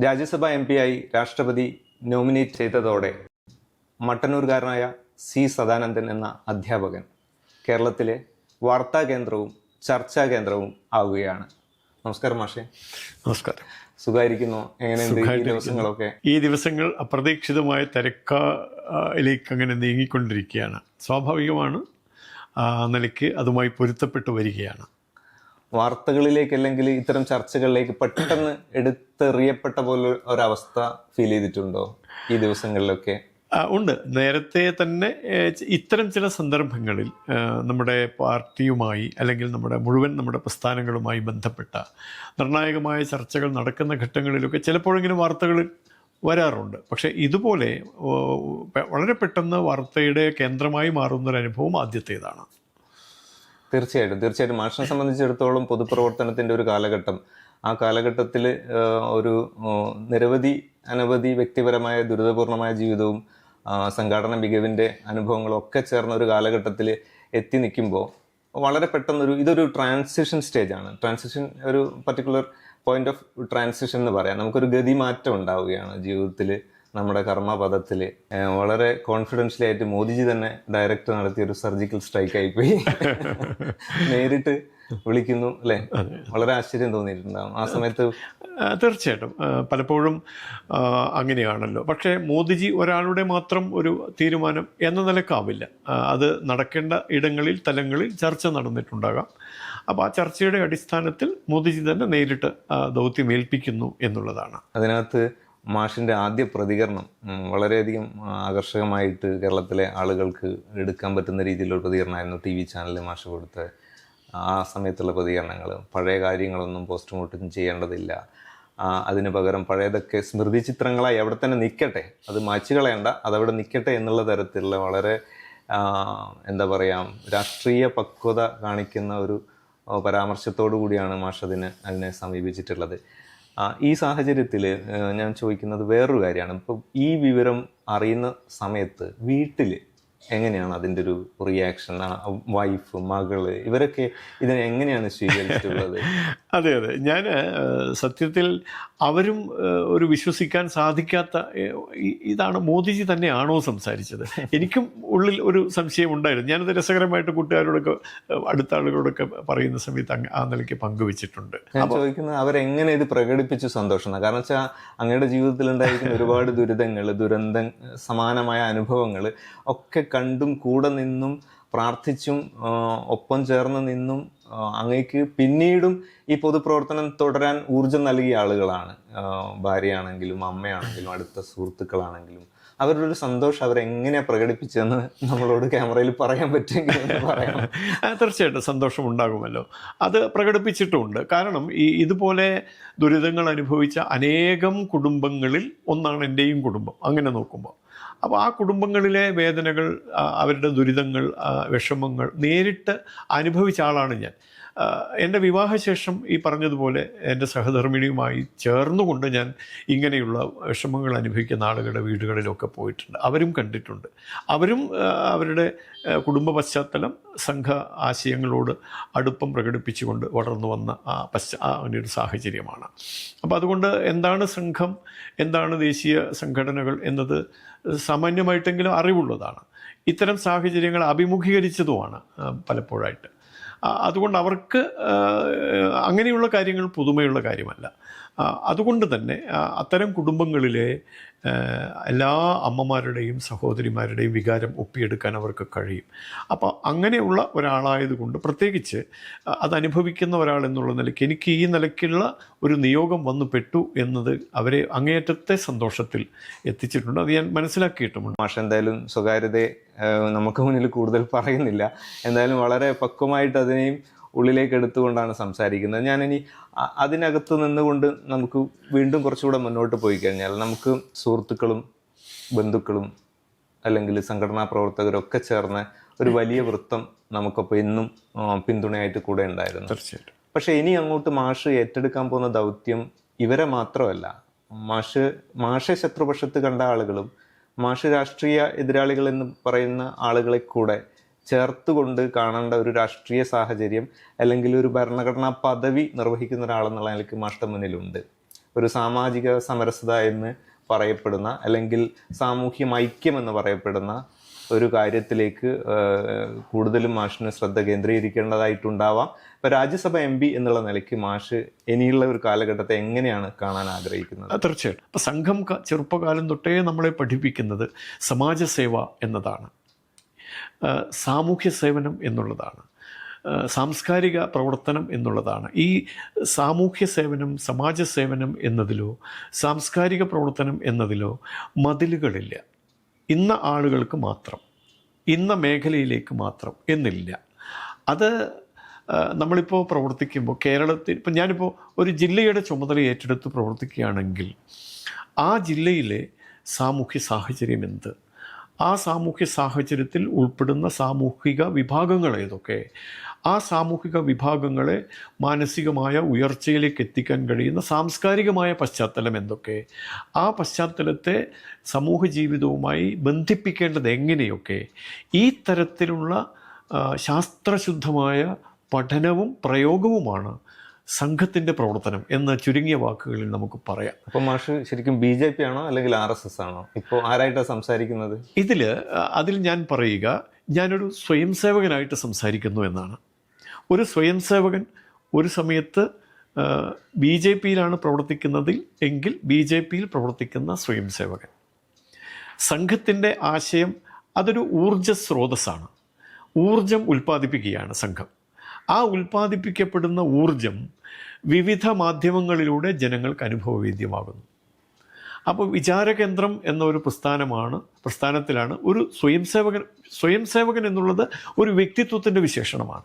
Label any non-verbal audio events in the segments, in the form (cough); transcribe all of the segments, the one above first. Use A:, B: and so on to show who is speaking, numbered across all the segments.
A: Rajya Sabha M ആയി രാഷ്ട്രപതി nominate ചെയ്തതോടെ മട്ടന്നൂർകാരനായ സി സദാനന്ദൻ എന്ന അധ്യാപകൻ കേരളത്തിലെ വാർത്താ കേന്ദ്രവും ചർച്ചാ കേന്ദ്രവും ആവുകയാണ്. നമസ്കാരം മാഷെ.
B: നമസ്കാരം.
A: സുഖമായിരിക്കുന്നു എങ്ങനെയുണ്ട് ഈ ദിവസങ്ങളൊക്കെ?
B: ഈ ദിവസങ്ങൾ അപ്രതീക്ഷിതമായ തിരക്കിലേക്ക് അങ്ങനെ നീങ്ങിക്കൊണ്ടിരിക്കുകയാണ്. സ്വാഭാവികമാണ് നിലയ്ക്ക് അതുമായി പൊരുത്തപ്പെട്ടു വരികയാണ്.
A: വാർത്തകളിലേക്ക് അല്ലെങ്കിൽ ഇത്തരം ചർച്ചകളിലേക്ക് പെട്ടെന്ന് എടുത്തെറിയപ്പെട്ട പോലെ ഒരവസ്ഥ ഫീൽ ചെയ്തിട്ടുണ്ടോ ഈ ദിവസങ്ങളിലൊക്കെ?
B: ഉണ്ട്. നേരത്തെ തന്നെ ഇത്തരം ചില സന്ദർഭങ്ങളിൽ നമ്മുടെ പാർട്ടിയുമായി അല്ലെങ്കിൽ നമ്മുടെ മുഴുവൻ നമ്മുടെ പ്രസ്ഥാനങ്ങളുമായി ബന്ധപ്പെട്ട നിർണായകമായ ചർച്ചകൾ നടക്കുന്ന ഘട്ടങ്ങളിലൊക്കെ ചിലപ്പോഴെങ്കിലും വാർത്തകൾ വരാറുണ്ട്. പക്ഷേ ഇതുപോലെ വളരെ പെട്ടെന്ന് വാർത്തയുടെ കേന്ദ്രമായി മാറുന്നൊരനുഭവം ആദ്യത്തേതാണ്.
A: തീർച്ചയായിട്ടും തീർച്ചയായിട്ടും. മാഷിനെ സംബന്ധിച്ചിടത്തോളം പൊതുപ്രവർത്തനത്തിന്റെ ഒരു കാലഘട്ടം. ആ കാലഘട്ടത്തിൽ ഒരു നിരവധി അനവധി വ്യക്തിപരമായ ദുരിതപൂർണമായ ജീവിതവും സംഘാടന മികവിന്റെ അനുഭവങ്ങളും ഒക്കെ ചേർന്ന ഒരു കാലഘട്ടത്തിൽ എത്തി നിൽക്കുമ്പോൾ വളരെ പെട്ടെന്നൊരു ഇതൊരു ട്രാൻസിഷൻ സ്റ്റേജാണ് ട്രാൻസിഷൻ ഒരു പർട്ടിക്കുലർ പോയിന്റ് ഓഫ് ട്രാൻസിഷൻ എന്ന് പറയാം. നമുക്കൊരു ഗതിമാറ്റം ഉണ്ടാവുകയാണ് ജീവിതത്തിൽ നമ്മുടെ കർമ്മപഥത്തിൽ വളരെ കോൺഫിഡൻഷ്യലി ആയിട്ട് മോദിജി തന്നെ ഡയറക്റ്റ് നടത്തിയ ഒരു സർജിക്കൽ സ്ട്രൈക്ക് ആയിപ്പോയി. നേരിട്ട് വിളിക്കുന്നു അല്ലെ? വളരെ ആശ്ചര്യം തോന്നിയിട്ടുണ്ടാവും. ആ സമയത്ത്
B: തീർച്ചയായിട്ടും. പലപ്പോഴും അങ്ങനെയാണല്ലോ. പക്ഷേ മോദിജി ഒരാളുടെ മാത്രം ഒരു തീരുമാനം എന്ന നിലക്കാവില്ല. അത് നടക്കേണ്ട ഇടങ്ങളിൽ തലങ്ങളിൽ ചർച്ച നടന്നിട്ടുണ്ടാകാം. അപ്പോൾ ആ ചർച്ചയുടെ അടിസ്ഥാനത്തിൽ മോദിജി തന്നെ നേരിട്ട് ദൗത്യം ഏൽപ്പിക്കുന്നു എന്നുള്ളതാണ്.
A: അതിനകത്ത് മാഷിന്റെ ആദ്യ പ്രതികരണം വളരെയധികം ആകർഷകമായിട്ട് കേരളത്തിലെ ആളുകൾക്ക് എടുക്കാൻ പറ്റുന്ന രീതിയിലുള്ള പ്രതികരണമായിരുന്നു ടി വി ചാനലിൽ മാഷ് കൊടുത്ത ആ സമയത്തുള്ള പ്രതികരണങ്ങൾ. പഴയ കാര്യങ്ങളൊന്നും പോസ്റ്റ്മോർട്ടം ചെയ്യേണ്ടതില്ല. അതിന് പകരം പഴയതൊക്കെ സ്മൃതി ചിത്രങ്ങളായി അവിടെ തന്നെ നിൽക്കട്ടെ. അത് മാച്ചു കളയണ്ട അതവിടെ നിൽക്കട്ടെ എന്നുള്ള തരത്തിലുള്ള വളരെ എന്താ പറയുക രാഷ്ട്രീയ പക്വത കാണിക്കുന്ന ഒരു പരാമർശത്തോടു കൂടിയാണ് മാഷ് അതിനെ അതിനെ സമീപിച്ചിട്ടുള്ളത്. ഈ സാഹചര്യത്തിൽ ഞാൻ ചോദിക്കുന്നത് വേറൊരു കാര്യമാണ്. ഇപ്പം ഈ വിവരം അറിയുന്ന സമയത്ത് വീട്ടിൽ എങ്ങനെയാണ് അതിന്റെ ഒരു റിയാക്ഷൻ വൈഫ് മകൾ ഇവരൊക്കെ ഇതിനെ എങ്ങനെയാണ് സ്വീകരിച്ചിട്ടുള്ളത്? (laughs)
B: അതെ അതെ. ഞാൻ സത്യത്തിൽ അവരും ഒരു വിശ്വസിക്കാൻ സാധിക്കാത്ത ഇതാണ് മോദിജി തന്നെയാണോ സംസാരിച്ചത്? (laughs) എനിക്കും ഉള്ളിൽ ഒരു സംശയം ഉണ്ടായിരുന്നു. ഞാനത് രസകരമായിട്ട് കൂട്ടുകാരോടൊക്കെ അടുത്ത ആളുകളോടൊക്കെ പറയുന്ന സമയത്ത് ആ നിലയ്ക്ക് പങ്കുവച്ചിട്ടുണ്ട്.
A: ചോദിക്കുന്നത് അവരെങ്ങനെ ഇത് പ്രകടിപ്പിച്ചു സന്തോഷം എന്നാ. കാരണം വെച്ചാൽ അങ്ങയുടെ ജീവിതത്തിൽ ഉണ്ടായിരിക്കുന്ന ഒരുപാട് ദുരിതങ്ങൾ ദുരന്ത സമാനമായ അനുഭവങ്ങൾ ഒക്കെ കണ്ടും കൂടെ നിന്നും പ്രാർത്ഥിച്ചും ഒപ്പം ചേർന്ന് നിന്നും അങ്ങേക്ക് പിന്നീടും ഈ പൊതുപ്രവർത്തനം തുടരാൻ ഊർജം നൽകിയ ആളുകളാണ്. ഭാര്യയാണെങ്കിലും അമ്മയാണെങ്കിലും അടുത്ത സുഹൃത്തുക്കളാണെങ്കിലും. അവരുടെ ഒരു സന്തോഷം അവരെങ്ങനെ പ്രകടിപ്പിച്ചതെന്ന് നമ്മളോട് ക്യാമറയിൽ പറയാൻ പറ്റുമെങ്കിൽ പറയാം
B: തീർച്ചയായിട്ടും സന്തോഷം ഉണ്ടാകുമല്ലോ. അത് പ്രകടിപ്പിച്ചിട്ടുമുണ്ട് കാരണം ഈ ഇതുപോലെ ദുരിതങ്ങൾ അനുഭവിച്ച അനേകം കുടുംബങ്ങളിൽ ഒന്നാണ് എന്റെയും കുടുംബം. അങ്ങനെ നോക്കുമ്പോൾ അപ്പോൾ ആ കുടുംബങ്ങളിലെ വേദനകൾ അവരുടെ ദുരിതങ്ങൾ വിഷമങ്ങൾ നേരിട്ട് അനുഭവിച്ച ആളാണ് ഞാൻ. എന്റെ വിവാഹശേഷം ഈ പറഞ്ഞതുപോലെ എന്റെ സഹധർമ്മിണിയുമായി ചേർന്നുകൊണ്ട് ഞാൻ ഇങ്ങനെയുള്ള വിഷമങ്ങൾ അനുഭവിക്കുന്ന ആളുകളുടെ വീടുകളിലൊക്കെ പോയിട്ടുണ്ട്. അവരും കണ്ടിട്ടുണ്ട്. അവരും അവരുടെ കുടുംബ പശ്ചാത്തലം സംഘ ആശയങ്ങളോട് അടുപ്പം പ്രകടിപ്പിച്ചുകൊണ്ട് വളർന്നു വന്ന ആ പശ്ചാ ഒരു സാഹചര്യമാണ്. അപ്പോൾ അതുകൊണ്ട് എന്താണ് സംഘം എന്താണ് ദേശീയ സംഘടനകൾ എന്നത് സാമാന്യമായിട്ടെങ്കിലും അറിവുള്ളതാണ്. ഇത്തരം സാഹചര്യങ്ങൾ അഭിമുഖീകരിച്ചതുമാണ് പലപ്പോഴായിട്ട്. അതുകൊണ്ട് അവർക്ക് അങ്ങനെയുള്ള കാര്യങ്ങൾ പുതുമയുള്ള കാര്യമല്ല. അതുകൊണ്ട് തന്നെ അത്തരം കുടുംബങ്ങളിലെ എല്ലാ അമ്മമാരുടെയും സഹോദരിമാരുടെയും വികാരം ഒപ്പിയെടുക്കാൻ അവർക്ക് കഴിയും. അപ്പോൾ അങ്ങനെയുള്ള ഒരാളായതുകൊണ്ട് പ്രത്യേകിച്ച് അതനുഭവിക്കുന്ന ഒരാൾ എന്നുള്ള നിലയ്ക്ക് എനിക്ക് ഈ നിലയ്ക്കുള്ള ഒരു നിയോഗം വന്നു പെട്ടു എന്നത് അവരെ അങ്ങേയറ്റത്തെ സന്തോഷത്തിൽ എത്തിച്ചിട്ടുണ്ട്. അത് ഞാൻ മനസ്സിലാക്കിയിട്ടുമുണ്ട്.
A: മാഷ എന്തായാലും സ്വകാര്യതയെ നമുക്ക് മുന്നിൽ കൂടുതൽ പറയുന്നില്ല. എന്തായാലും വളരെ പക്വമായിട്ട് അതിനെയും ഉള്ളിലേക്ക് എടുത്തുകൊണ്ടാണ് സംസാരിക്കുന്നത്. ഞാനിനി അതിനകത്ത് നിന്നുകൊണ്ട് നമുക്ക് വീണ്ടും കുറച്ചുകൂടെ മുന്നോട്ട് പോയി കഴിഞ്ഞാൽ നമുക്ക് സുഹൃത്തുക്കളും ബന്ധുക്കളും അല്ലെങ്കിൽ സംഘടനാ പ്രവർത്തകരൊക്കെ ചേർന്ന് ഒരു വലിയ വൃത്തം നമുക്കൊപ്പം ഇന്നും പിന്തുണയായിട്ട് കൂടെ ഉണ്ടായിരുന്നു.
B: തീർച്ചയായിട്ടും.
A: പക്ഷേ ഇനി അങ്ങോട്ട് മാഷ് ഏറ്റെടുക്കാൻ പോകുന്ന ദൗത്യം ഇവരെ മാത്രമല്ല. മാഷ് മാഷെ ശത്രുപക്ഷത്ത് കണ്ട ആളുകളും മാഷ് രാഷ്ട്രീയ എതിരാളികൾ എന്ന് പറയുന്ന ആളുകളെ കൂടെ ചേർത്തുകൊണ്ട് കാണേണ്ട ഒരു രാഷ്ട്രീയ സാഹചര്യം അല്ലെങ്കിൽ ഒരു ഭരണഘടനാ പദവി നിർവഹിക്കുന്ന ഒരാളെന്നുള്ള നിലയ്ക്ക് മാഷ്ട മുന്നിലുണ്ട്. ഒരു സാമാജിക സമരസത എന്ന് പറയപ്പെടുന്ന അല്ലെങ്കിൽ സാമൂഹ്യ ഐക്യം എന്ന് പറയപ്പെടുന്ന ഒരു കാര്യത്തിലേക്ക് കൂടുതലും മാഷിന് ശ്രദ്ധ കേന്ദ്രീകരിക്കേണ്ടതായിട്ടുണ്ടാവാം. ഇപ്പൊ രാജ്യസഭ എം പി എന്നുള്ള നിലയ്ക്ക് മാഷ് ഇനിയുള്ള ഒരു കാലഘട്ടത്തെ എങ്ങനെയാണ് കാണാൻ ആഗ്രഹിക്കുന്നത്?
B: തീർച്ചയായിട്ടും. അപ്പം സംഘം ചെറുപ്പകാലം തൊട്ടേ നമ്മളെ പഠിപ്പിക്കുന്നത് സമാജസേവ എന്നതാണ്. സാമൂഹ്യ സേവനം എന്നുള്ളതാണ്. സാംസ്കാരിക പ്രവർത്തനം എന്നുള്ളതാണ്. ഈ സാമൂഹ്യ സേവനം സമാജ സേവനം എന്നതിലോ സാംസ്കാരിക പ്രവർത്തനം എന്നതിലോ മതിലുകളില്ല. ഇന്ന ആളുകൾക്ക് മാത്രം ഇന്ന മേഖലയിലേക്ക് മാത്രം എന്നില്ല. അത് നമ്മളിപ്പോൾ പ്രവർത്തിക്കുമ്പോൾ കേരളത്തിൽ ഇപ്പം ഞാനിപ്പോൾ ഒരു ജില്ലയുടെ ചുമതല ഏറ്റെടുത്ത് പ്രവർത്തിക്കുകയാണെങ്കിൽ ആ ജില്ലയിലെ സാമൂഹ്യ സാഹചര്യം എന്ത്? ആ സാമൂഹ്യ സാഹചര്യത്തിൽ ഉൾപ്പെടുന്ന സാമൂഹിക വിഭാഗങ്ങൾ ഏതൊക്കെ? ആ സാമൂഹിക വിഭാഗങ്ങളെ മാനസികമായ ഉയർച്ചയിലേക്ക് എത്തിക്കാൻ കഴിയുന്ന സാംസ്കാരികമായ പശ്ചാത്തലം എന്തൊക്കെ? ആ പശ്ചാത്തലത്തെ സമൂഹ ജീവിതവുമായി ബന്ധിപ്പിക്കേണ്ടത് എങ്ങനെയൊക്കെ? ഈ തരത്തിലുള്ള ശാസ്ത്രശുദ്ധമായ പഠനവും പ്രയോഗവുമാണ് സംഘത്തിന്റെ പ്രവർത്തനം എന്ന ചുരുങ്ങിയ വാക്കുകളിൽ നമുക്ക് പറയാം.
A: അപ്പൊ മാഷ് ശരിക്കും ബി ജെ പി ആണോ അല്ലെങ്കിൽ ആർ എസ് എസ് ആണോ? ഇപ്പോൾ ആരായിട്ടാണ് സംസാരിക്കുന്നത്?
B: ഇതിൽ അതിൽ ഞാൻ പറയുക ഞാനൊരു സ്വയം സേവകനായിട്ട് സംസാരിക്കുന്നു എന്നാണ്. ഒരു സ്വയം സേവകൻ ഒരു സമയത്ത് ബി ജെ പിയിലാണ് പ്രവർത്തിക്കുന്നതിൽ എങ്കിൽ ബി ജെ പിയിൽ പ്രവർത്തിക്കുന്ന സ്വയം സേവകൻ സംഘത്തിന്റെ ആശയം അതൊരു ഊർജ സ്രോതസ്സാണ് ഊർജം ഉൽപ്പാദിപ്പിക്കുകയാണ് സംഘം. ആ ഉൽപ്പാദിപ്പിക്കപ്പെടുന്ന ഊർജം വിവിധ മാധ്യമങ്ങളിലൂടെ ജനങ്ങൾക്ക് അനുഭവവേദ്യമാകുന്നു. അപ്പോൾ വിചാരകേന്ദ്രം എന്ന ഒരു പ്രസ്ഥാനമാണ് പ്രസ്ഥാനത്തിലാണ് ഒരു സ്വയംസേവകൻ സ്വയംസേവകൻ സ്വയം എന്നുള്ളത് ഒരു വ്യക്തിത്വത്തിന്റെ വിശേഷണമാണ്.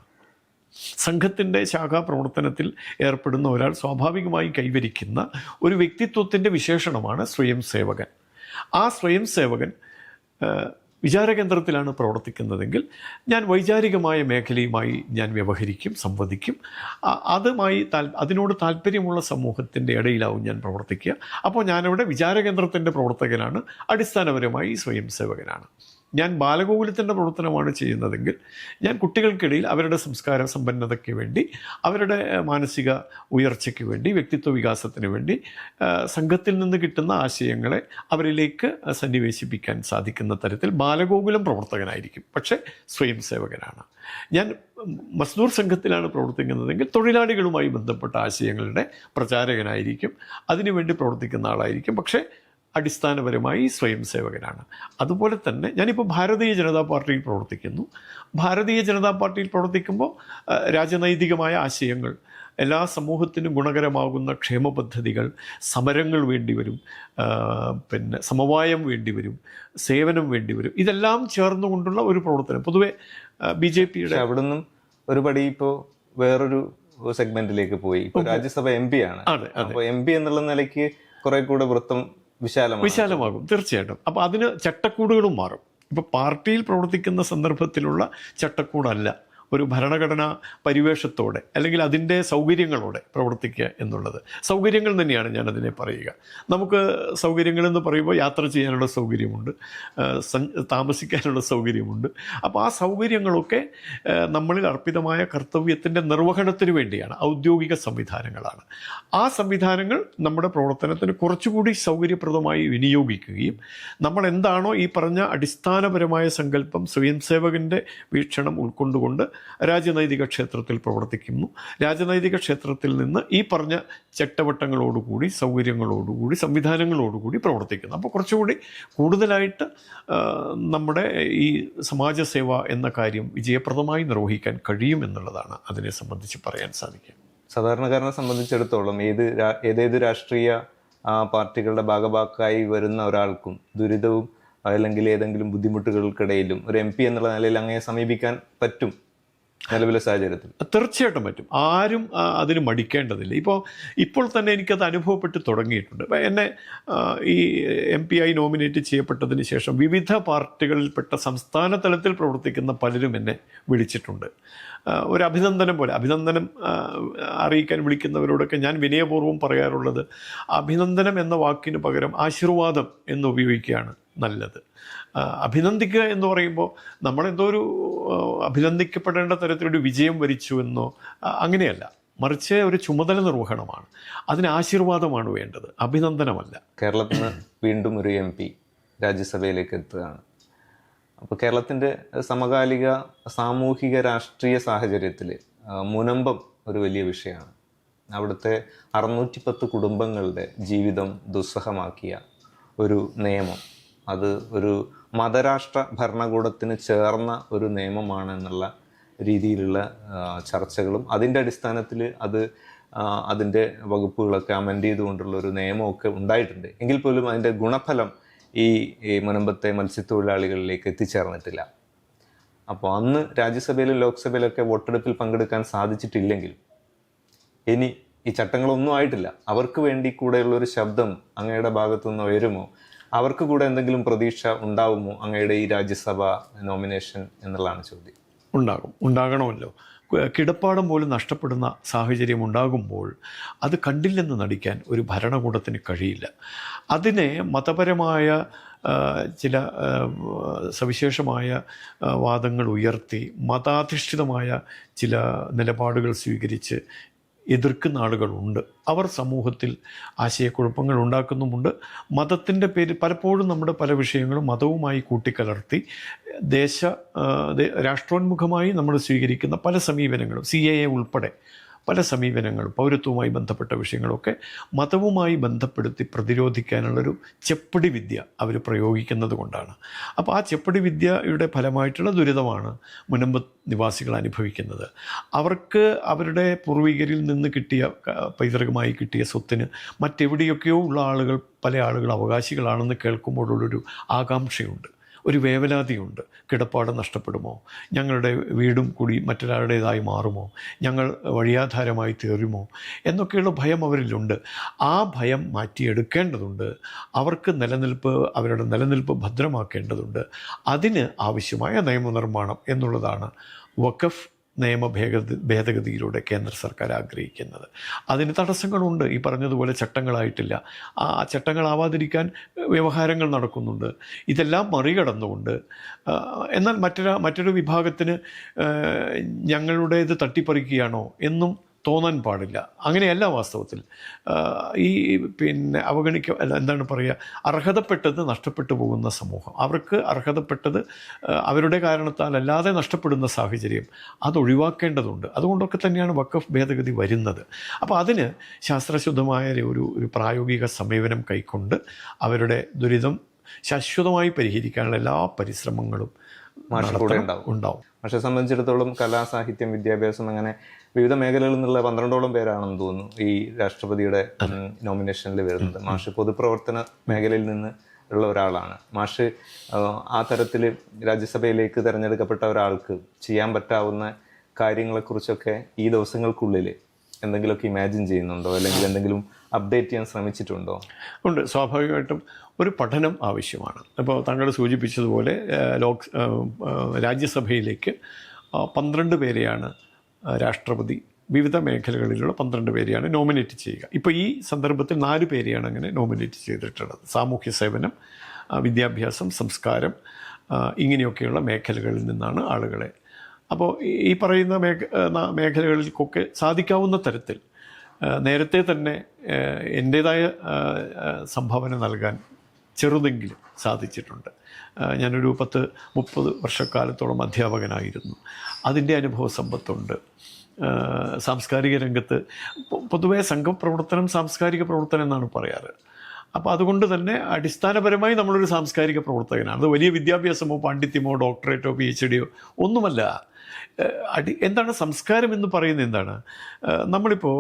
B: സംഘത്തിന്റെ ശാഖാ പ്രവർത്തനത്തിൽ ഏർപ്പെടുന്ന ഒരാൾ സ്വാഭാവികമായി കൈവരിക്കുന്ന ഒരു വ്യക്തിത്വത്തിന്റെ വിശേഷണമാണ് സ്വയംസേവകൻ. ആ സ്വയം സേവകൻ ആ, വിചാരകേന്ദ്രത്തിലാണ് പ്രവർത്തിക്കുന്നതെങ്കിൽ ഞാൻ വൈചാരികമായ മേഖലയുമായി ഞാൻ വ്യവഹരിക്കും സംവദിക്കും. അതുമായി താൽ അതിനോട് താല്പര്യമുള്ള സമൂഹത്തിന്റെ ഇടയിലാവും ഞാൻ പ്രവർത്തിക്കുക. അപ്പോൾ ഞാനിവിടെ വിചാരകേന്ദ്രത്തിന്റെ പ്രവർത്തകനാണ്. അടിസ്ഥാനപരമായി സ്വയം സേവകനാണ് ഞാൻ ബാലഗോകുലത്തിന്റെ പ്രവർത്തനമാണ് ചെയ്യുന്നതെങ്കിൽ ഞാൻ കുട്ടികൾക്കിടയിൽ അവരുടെ സംസ്കാര സമ്പന്നതയ്ക്ക് വേണ്ടി അവരുടെ മാനസിക ഉയർച്ചയ്ക്ക് വേണ്ടി വ്യക്തിത്വ വികാസത്തിന് വേണ്ടി സംഘത്തിൽ നിന്ന് കിട്ടുന്ന ആശയങ്ങളെ അവരിലേക്ക് സന്നിവേശിപ്പിക്കാൻ സാധിക്കുന്ന തരത്തിൽ ബാലഗോകുലം പ്രവർത്തകനായിരിക്കും. പക്ഷേ സ്വയം സേവകനാണ്. ഞാൻ മസ്ദൂർ സംഘത്തിലാണ് പ്രവർത്തിക്കുന്നതെങ്കിൽ തൊഴിലാളികളുമായി ബന്ധപ്പെട്ട ആശയങ്ങളുടെ പ്രചാരകനായിരിക്കും. അതിനുവേണ്ടി പ്രവർത്തിക്കുന്ന ആളായിരിക്കും. പക്ഷേ അടിസ്ഥാനപരമായി സ്വയം സേവകനാണ് അതുപോലെ തന്നെ ഞാനിപ്പോൾ ഭാരതീയ ജനതാ പാർട്ടിയിൽ പ്രവർത്തിക്കുന്നു. ഭാരതീയ ജനതാ പാർട്ടിയിൽ പ്രവർത്തിക്കുമ്പോൾ രാജനൈതികമായ ആശയങ്ങൾ എല്ലാ സമൂഹത്തിനും ഗുണകരമാകുന്ന ക്ഷേമ പദ്ധതികൾ സമരങ്ങൾ വേണ്ടിവരും പിന്നെ സമവായം വേണ്ടിവരും സേവനം വേണ്ടിവരും ഇതെല്ലാം ചേർന്നുകൊണ്ടുള്ള ഒരു പ്രവർത്തനം. പൊതുവെ ബി ജെ പിയുടെ
A: അവിടെ നിന്നും ഒരു പടി ഇപ്പോ വേറൊരു സെഗ്മെന്റിലേക്ക് പോയി. രാജ്യസഭ എം പി ആണ്. അപ്പോൾ എം പി എന്നുള്ള നിലയ്ക്ക് കുറെ കൂടെ വൃത്തം
B: വിശാലമാകും. തീർച്ചയായിട്ടും. അപ്പോൾ അതിന് ചട്ടക്കൂടുകളും മാറും. ഇപ്പോൾ പാർട്ടിയിൽ പ്രവർത്തിക്കുന്ന സന്ദർഭത്തിലുള്ള ചട്ടക്കൂടല്ല. ഒരു ഭരണഘടനാ പരിവേഷത്തോടെ അല്ലെങ്കിൽ അതിന്റെ സൗകര്യങ്ങളോടെ പ്രവർത്തിക്കുക എന്നുള്ളത്. സൗകര്യങ്ങൾ തന്നെയാണ് ഞാനതിനെ പറയുക. നമുക്ക് സൗകര്യങ്ങളെന്ന് പറയുമ്പോൾ യാത്ര ചെയ്യാനുള്ള സൗകര്യമുണ്ട് താമസിക്കാനുള്ള സൗകര്യമുണ്ട്. അപ്പോൾ ആ സൗകര്യങ്ങളൊക്കെ നമ്മളിൽ അർപ്പിതമായ കർത്തവ്യത്തിന്റെ നിർവഹണത്തിന് വേണ്ടിയാണ് ഔദ്യോഗിക സംവിധാനങ്ങളാണ്. ആ സംവിധാനങ്ങൾ നമ്മുടെ പ്രവർത്തനത്തിന് കുറച്ചുകൂടി സൗകര്യപ്രദമായി വിനിയോഗിക്കുകയും നമ്മൾ എന്താണോ ഈ പറഞ്ഞ അടിസ്ഥാനപരമായ സങ്കല്പം സ്വയം സേവകന്റെ വീക്ഷണം ഉൾക്കൊണ്ടുകൊണ്ട് രാജനൈതിക ക്ഷേത്രത്തിൽ പ്രവർത്തിക്കുന്നു. രാജനൈതിക ക്ഷേത്രത്തിൽ നിന്ന് ഈ പറഞ്ഞ ചട്ടവട്ടങ്ങളോടുകൂടി സൗകര്യങ്ങളോടുകൂടി സംവിധാനങ്ങളോടുകൂടി പ്രവർത്തിക്കുന്നു. അപ്പോൾ കുറച്ചുകൂടി കൂടുതലായിട്ട് നമ്മുടെ ഈ സമാജസേവ എന്ന കാര്യം വിജയപ്രദമായി നിർവഹിക്കാൻ കഴിയും എന്നുള്ളതാണ് അതിനെ സംബന്ധിച്ച് പറയാൻ സാധിക്കുക.
A: സാധാരണക്കാരനെ സംബന്ധിച്ചിടത്തോളം ഏത് ഏതേത് രാഷ്ട്രീയ പാർട്ടികളുടെ ഭാഗഭാക്കായി വരുന്ന ഒരാൾക്കും ദുരിതവും അല്ലെങ്കിൽ ഏതെങ്കിലും ബുദ്ധിമുട്ടുകൾക്കിടയിലും ഒരു എം പി എന്നുള്ള നിലയിൽ അങ്ങനെ സമീപിക്കാൻ പറ്റും. നിലവിലെ സാഹചര്യത്തിൽ.
B: തീർച്ചയായിട്ടും പറ്റും. ആരും അതിന് മടിക്കേണ്ടതില്ല. ഇപ്പോൾ ഇപ്പോൾ തന്നെ എനിക്കത് അനുഭവപ്പെട്ട് തുടങ്ങിയിട്ടുണ്ട്. എന്നെ ഈ എം പി ആയി നോമിനേറ്റ് ചെയ്യപ്പെട്ടതിന് ശേഷം വിവിധ പാർട്ടികളിൽപ്പെട്ട സംസ്ഥാന തലത്തിൽ പ്രവർത്തിക്കുന്ന പലരും എന്നെ വിളിച്ചിട്ടുണ്ട്. ഒരു അഭിനന്ദനം പോലെ അഭിനന്ദനം അറിയിക്കാൻ വിളിക്കുന്നവരോടൊക്കെ ഞാൻ വിനയപൂർവം പറയാറുള്ളത് അഭിനന്ദനം എന്ന വാക്കിന് പകരം ആശീർവാദം എന്ന് ഉപയോഗിക്കുകയാണ്. നല്ലത്. അഭിനന്ദിക്കുക എന്ന് പറയുമ്പോൾ നമ്മളെന്തോ ഒരു അഭിനന്ദിക്കപ്പെടേണ്ട തരത്തിലൊരു വിജയം വരിച്ചു എന്നോ അങ്ങനെയല്ല. മറിച്ച് ഒരു ചുമതല നിർവഹണമാണ്. അതിന് ആശീർവാദമാണ് വേണ്ടത്. അഭിനന്ദനമല്ല.
A: കേരളത്തിൽ നിന്ന് വീണ്ടും ഒരു എം പി രാജ്യസഭയിലേക്ക് എത്തുകയാണ്. അപ്പോൾ കേരളത്തിന്റെ സമകാലിക സാമൂഹിക രാഷ്ട്രീയ സാഹചര്യത്തിൽ മുനമ്പം ഒരു വലിയ വിഷയമാണ്. അവിടുത്തെ അറുന്നൂറ്റി പത്ത് കുടുംബങ്ങളുടെ ജീവിതം ദുസ്സഹമാക്കിയ ഒരു നിയമം. അത് ഒരു മതരാഷ്ട്ര ഭരണകൂടത്തിന് ചേർന്ന ഒരു നിയമമാണ് എന്നുള്ള രീതിയിലുള്ള ചർച്ചകളും. അതിന്റെ അടിസ്ഥാനത്തിൽ അത് അതിന്റെ വകുപ്പുകളൊക്കെ അമെൻഡ് ചെയ്തുകൊണ്ടുള്ള ഒരു നിയമമൊക്കെ ഉണ്ടായിട്ടുണ്ട്. എങ്കിൽ പോലും അതിന്റെ ഗുണഫലം ഈ മുനമ്പത്തെ മത്സ്യത്തൊഴിലാളികളിലേക്ക് എത്തിച്ചേർന്നിട്ടില്ല. അപ്പോൾ അന്ന് രാജ്യസഭയിലും ലോക്സഭയിലൊക്കെ വോട്ടെടുപ്പിൽ പങ്കെടുക്കാൻ സാധിച്ചിട്ടില്ലെങ്കിൽ ഇനി ഈ ചട്ടങ്ങളൊന്നും ആയിട്ടില്ല. അവർക്ക് വേണ്ടി കൂടെയുള്ള ഒരു ശബ്ദം അങ്ങയുടെ ഭാഗത്തു നിന്ന് ഉയരുമോ? അവർക്ക് കൂടെ എന്തെങ്കിലും പ്രതീക്ഷ ഉണ്ടാവുമോ അങ്ങയുടെ ഈ രാജ്യസഭ നോമിനേഷൻ എന്നുള്ളതാണ് ചോദ്യം.
B: ഉണ്ടാകും. ഉണ്ടാകണമല്ലോ. കിടപ്പാടം പോലും നഷ്ടപ്പെടുന്ന സാഹചര്യം ഉണ്ടാകുമ്പോൾ അത് കണ്ടില്ലെന്ന് നടിക്കാൻ ഒരു ഭരണകൂടത്തിന് കഴിയില്ല. അതിനെ മതപരമായ ചില സവിശേഷമായ വാദങ്ങൾ ഉയർത്തി മതാധിഷ്ഠിതമായ ചില നിലപാടുകൾ സ്വീകരിച്ച് എതിർക്കുന്ന ആളുകളുണ്ട്. അവർ സമൂഹത്തിൽ ആശയക്കുഴപ്പങ്ങൾ ഉണ്ടാക്കുന്നുമുണ്ട്. മതത്തിന്റെ പേര് പലപ്പോഴും നമ്മുടെ പല വിഷയങ്ങളും മതവുമായി കൂട്ടിക്കലർത്തി ദേശ രാഷ്ട്രോന്മുഖമായി നമ്മൾ സ്വീകരിക്കുന്ന പല സമീപനങ്ങളും സി എ ഉൾപ്പെടെ പല സമീപനങ്ങളും പൗരത്വവുമായി ബന്ധപ്പെട്ട വിഷയങ്ങളൊക്കെ മതവുമായി ബന്ധപ്പെടുത്തി പ്രതിരോധിക്കാനുള്ളൊരു ചെപ്പടി വിദ്യ അവർ പ്രയോഗിക്കുന്നത് കൊണ്ടാണ്. അപ്പോൾ ആ ചെപ്പടി വിദ്യയുടെ ഫലമായിട്ടുള്ള ദുരിതമാണ് മുനമ്പ് നിവാസികൾ അനുഭവിക്കുന്നത്. അവർക്ക് അവരുടെ പൂർവികരിൽ നിന്ന് കിട്ടിയ പൈതൃകമായി കിട്ടിയ സ്വത്തിന് മറ്റെവിടെയൊക്കെയോ ഉള്ള ആളുകൾ പല ആളുകൾ അവകാശികളാണെന്ന് കേൾക്കുമ്പോഴുള്ളൊരു ആകാംക്ഷയുണ്ട്. ഒരു വേവലാതിയുണ്ട്. കിടപ്പാടം നഷ്ടപ്പെടുമോ? ഞങ്ങളുടെ വീടും കൂടി മറ്റൊരാളുടേതായി മാറുമോ? ഞങ്ങൾ വഴിയാധാരമായി തീരുമോ? എന്നൊക്കെയുള്ള ഭയം അവരിലുണ്ട്. ആ ഭയം മാറ്റിയെടുക്കേണ്ടതുണ്ട്. അവർക്ക് നിലനിൽപ്പ് അവരുടെ നിലനിൽപ്പ് ഭദ്രമാക്കേണ്ടതുണ്ട്. അതിന് ആവശ്യമായ നിയമനിർമ്മാണം എന്നുള്ളതാണ് വഖഫ് നിയമ ഭേദ ഭേദഗതിയിലൂടെ കേന്ദ്ര സർക്കാർ ആഗ്രഹിക്കുന്നത്. അതിന് തടസ്സങ്ങളുണ്ട്. ഈ പറഞ്ഞതുപോലെ ചട്ടങ്ങളായിട്ടില്ല. ആ ചട്ടങ്ങളാവാതിരിക്കാൻ വ്യവഹാരങ്ങൾ നടക്കുന്നുണ്ട്. ഇതെല്ലാം മറികടന്നുകൊണ്ട് എന്നാൽ മറ്റൊരു മറ്റൊരു വിഭാഗത്തിന് ഞങ്ങളുടേത് തട്ടിപ്പറിക്കുകയാണോ എന്നും തോന്നാൻ പാടില്ല. അങ്ങനെയല്ല വാസ്തവത്തിൽ. ഈ പിന്നെ അവഗണിക്ക എന്താണ് പറയുക അർഹതപ്പെട്ടത് നഷ്ടപ്പെട്ടു പോകുന്ന സമൂഹം. അവർക്ക് അർഹതപ്പെട്ടത് അവരുടെ കാരണത്താൽ അല്ലാതെ നഷ്ടപ്പെടുന്ന സാഹചര്യം അത് ഒഴിവാക്കേണ്ടതുണ്ട്. അതുകൊണ്ടൊക്കെ തന്നെയാണ് വക്കഫ് ഭേദഗതി വരുന്നത്. അപ്പോൾ അതിന് ശാസ്ത്രശുദ്ധമായ ഒരു ഒരു പ്രായോഗിക സമീപനം കൈക്കൊണ്ട് അവരുടെ ദുരിതം ശാശ്വതമായി പരിഹരിക്കാനുള്ള എല്ലാ പരിശ്രമങ്ങളും
A: മാഷ് കൂടെ ഉണ്ടാവും.
B: ഉണ്ടാവും.
A: പക്ഷെ സംബന്ധിച്ചിടത്തോളം കലാ സാഹിത്യം വിദ്യാഭ്യാസം അങ്ങനെ വിവിധ മേഖലകളിൽ നിന്നുള്ള പന്ത്രണ്ടോളം പേരാണെന്ന് തോന്നുന്നു ഈ രാഷ്ട്രപതിയുടെ നോമിനേഷനിൽ വരുന്നത്. മാഷ് പൊതുപ്രവർത്തന മേഖലയിൽ നിന്ന് ഉള്ള ഒരാളാണ്. മാഷ് ആ, ആ തരത്തിൽ രാജ്യസഭയിലേക്ക് തിരഞ്ഞെടുക്കപ്പെട്ട ഒരാൾക്ക് ചെയ്യാൻ പറ്റാവുന്ന കാര്യങ്ങളെക്കുറിച്ചൊക്കെ ഈ ദിവസങ്ങൾക്കുള്ളിൽ എന്തെങ്കിലുമൊക്കെ ഇമാജിൻ ചെയ്യുന്നുണ്ടോ? അല്ലെങ്കിൽ എന്തെങ്കിലും അപ്ഡേറ്റ് ചെയ്യാൻ ശ്രമിച്ചിട്ടുണ്ടോ?
B: ഉണ്ട്. സ്വാഭാവികമായിട്ടും ഒരു പഠനം ആവശ്യമാണ്. അപ്പോൾ താങ്കൾ സൂചിപ്പിച്ചതുപോലെ ലോക് രാജ്യസഭയിലേക്ക് പന്ത്രണ്ട് പേരെയാണ് രാഷ്ട്രപതി വിവിധ മേഖലകളിലുള്ള പന്ത്രണ്ട് പേരെയാണ് നോമിനേറ്റ് ചെയ്യുക. ഇപ്പോൾ ഈ സന്ദർഭത്തിൽ നാല് പേരെയാണ് അങ്ങനെ നോമിനേറ്റ് ചെയ്തിട്ടുള്ളത്. സാമൂഹ്യ സേവനം വിദ്യാഭ്യാസം സംസ്കാരം ഇങ്ങനെയൊക്കെയുള്ള മേഖലകളിൽ നിന്നാണ് ആളുകളെ. അപ്പോൾ ഈ- പറയുന്ന മേഖ മേഖലകളിലേക്കൊക്കെ സാധിക്കാവുന്ന തരത്തിൽ നേരത്തെ തന്നെ എന്റേതായ സംഭാവന നൽകാൻ ചെറുതെങ്കിലും സാധിച്ചിട്ടുണ്ട്. ഞാനൊരു പത്ത് മുപ്പത് വർഷക്കാലത്തോളം അധ്യാപകനായിരുന്നു. അതിന്റെ അനുഭവ സമ്പത്തുണ്ട്. സാംസ്കാരിക രംഗത്ത് പൊതുവേ സംഘപ്രവർത്തനം സാംസ്കാരിക പ്രവർത്തനം എന്നാണ് പറയാറ്. അപ്പോൾ അതുകൊണ്ട് തന്നെ അടിസ്ഥാനപരമായി നമ്മളൊരു സാംസ്കാരിക പ്രവർത്തകനാണ്. അത് വലിയ വിദ്യാഭ്യാസമോ പാണ്ഡിത്യമോ ഡോക്ടറേറ്റോ പി എച്ച് ഡിയോ ഒന്നുമല്ല. അടി എന്താണ് സംസ്കാരം എന്ന് പറയുന്നത് എന്താണ്? നമ്മളിപ്പോൾ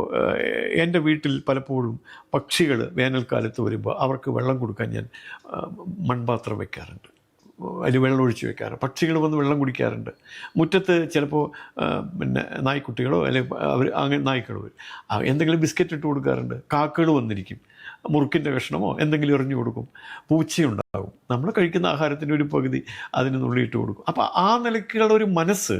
B: എന്റെ വീട്ടിൽ പലപ്പോഴും പക്ഷികൾ വേനൽക്കാലത്ത് വരുമ്പോൾ അവർക്ക് വെള്ളം കൊടുക്കാൻ ഞാൻ മൺപാത്രം വെക്കാറുണ്ട്. അതിൽ വെള്ളം ഒഴിച്ച് വെക്കാറ്. പക്ഷികൾ വന്ന് വെള്ളം കുടിക്കാറുണ്ട്. മുറ്റത്ത് ചിലപ്പോൾ പിന്നെ നായ്ക്കുട്ടികളോ അല്ലെങ്കിൽ അവർ അങ്ങനെ നായ്ക്കൾ വരും. എന്തെങ്കിലും ബിസ്ക്കറ്റ് ഇട്ട് കൊടുക്കാറുണ്ട്. കാക്കകൾ വന്നിരിക്കും. മുറുക്കിന്റെ കഷ്ണമോ എന്തെങ്കിലും എറിഞ്ഞു കൊടുക്കും. പൂച്ചയുണ്ടാകും ആകും നമ്മൾ കഴിക്കുന്ന ആഹാരത്തിന്റെ ഒരു പകുതി അതിന് നുള്ളിയിട്ട് കൊടുക്കും. അപ്പോൾ ആ നിലയ്ക്കുള്ള ഒരു മനസ്സ്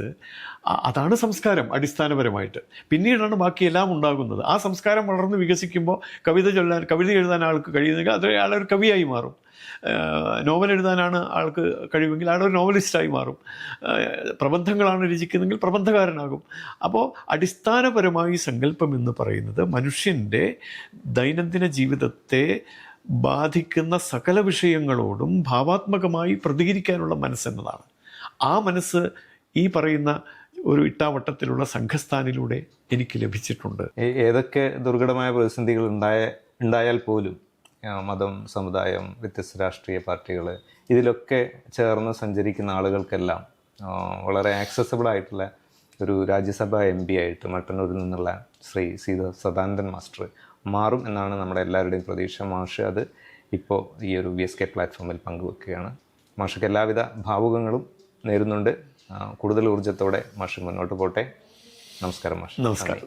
B: അതാണ് സംസ്കാരം അടിസ്ഥാനപരമായിട്ട്. പിന്നീടാണ് ബാക്കി എല്ലാം ഉണ്ടാകുന്നത്. ആ സംസ്കാരം വളർന്ന് വികസിക്കുമ്പോൾ കവിത ചൊല്ലാൻ കവിത എഴുതാൻ ആൾക്ക് കഴിയുന്നെങ്കിൽ അത് അയാളൊരു കവിയായി മാറും. നോവൽ എഴുതാനാണ് ആൾക്ക് കഴിവെങ്കിൽ അയാളൊരു നോവലിസ്റ്റായി മാറും. പ്രബന്ധങ്ങളാണ് രചിക്കുന്നതെങ്കിൽ പ്രബന്ധകാരനാകും. അപ്പോൾ അടിസ്ഥാനപരമായി സങ്കല്പം എന്ന് പറയുന്നത് മനുഷ്യന്റെ ദൈനംദിന ജീവിതത്തെ ബാധിക്കുന്ന സകല വിഷയങ്ങളോടും ഭാവാത്മകമായി പ്രതികരിക്കാനുള്ള മനസ്സെന്നതാണ്. ആ മനസ്സ് ഈ പറയുന്ന ഒരു ഇട്ടാവട്ടത്തിലുള്ള സംഘസ്ഥാനിലൂടെ എനിക്ക് ലഭിച്ചിട്ടുണ്ട്.
A: ഏതൊക്കെ ദുർഘടമായ പ്രതിസന്ധികൾ ഉണ്ടായ ഉണ്ടായാൽ പോലും മതം സമുദായം വ്യത്യസ്ത രാഷ്ട്രീയ പാർട്ടികൾ ഇതിലൊക്കെ ചേർന്ന് സഞ്ചരിക്കുന്ന ആളുകൾക്കെല്ലാം വളരെ ആക്സസബിൾ ആയിട്ടുള്ള ഒരു രാജ്യസഭാ എം പി ആയിട്ട് മട്ടന്നൂരിൽ നിന്നുള്ള ശ്രീ സീത സദാനന്ദൻ മാസ്റ്റർ മാറും എന്നാണ് നമ്മുടെ എല്ലാവരുടെയും പ്രതീക്ഷ. മാഷ് അത് ഇപ്പോൾ ഈ ഒരു വി എസ് കെ പ്ലാറ്റ്ഫോമിൽ പങ്കുവെക്കുകയാണ്. മാഷക്ക് എല്ലാവിധ ഭാവുകങ്ങളും നേരുന്നുണ്ട്. കൂടുതൽ ഊർജത്തോടെ മാഷ് മുന്നോട്ട് പോട്ടെ. നമസ്കാരം മാഷ്.
B: നമസ്കാരം.